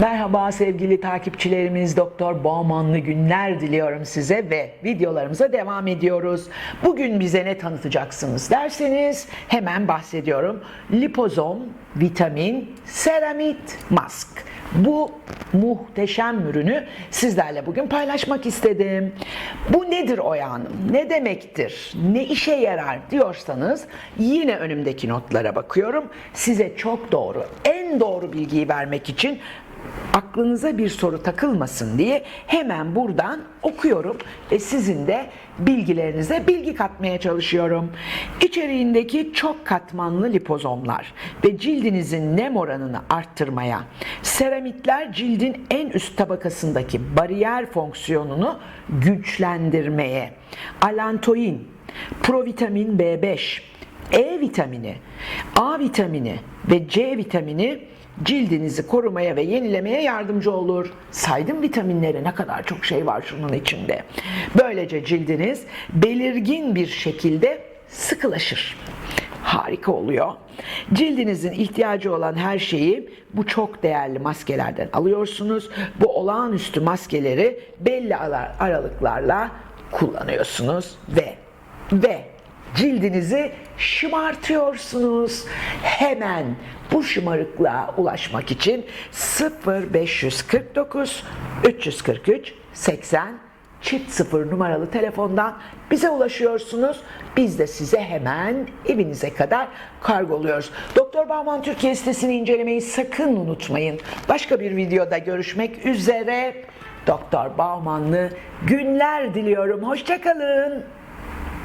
Merhaba sevgili takipçilerimiz Doktor Baumanlı günler diliyorum size ve videolarımıza devam ediyoruz. Bugün bize ne tanıtacaksınız derseniz hemen bahsediyorum. Lipozom, vitamin, seramit, mask. Bu muhteşem ürünü sizlerle bugün paylaşmak istedim. Bu nedir Oya Hanım? Ne demektir? Ne işe yarar diyorsanız yine önümdeki notlara bakıyorum. Size çok doğru, en doğru bilgiyi vermek için aklınıza bir soru takılmasın diye hemen buradan okuyorum ve sizin de bilgilerinize bilgi katmaya çalışıyorum. İçeriğindeki çok katmanlı lipozomlar ve cildinizin nem oranını arttırmaya, seramitler cildin en üst tabakasındaki bariyer fonksiyonunu güçlendirmeye, alantoin, provitamin B5, E vitamini, A vitamini ve C vitamini cildinizi korumaya ve yenilemeye yardımcı olur. Saydım vitaminleri ne kadar çok şey var şunun içinde. Böylece cildiniz belirgin bir şekilde sıkılaşır. Harika oluyor. Cildinizin ihtiyacı olan her şeyi bu çok değerli maskelerden alıyorsunuz. Bu olağanüstü maskeleri belli ara- aralıklarla kullanıyorsunuz ve ve cildinizi şımartıyorsunuz. Hemen bu şımarıklığa ulaşmak için 0549 343 80 çift sıfır numaralı telefondan bize ulaşıyorsunuz. Biz de size hemen evinize kadar kargoluyoruz. Doktor Bahman Türkiye sitesini incelemeyi sakın unutmayın. Başka bir videoda görüşmek üzere. Doktor Baumanlı günler diliyorum. Hoşçakalın.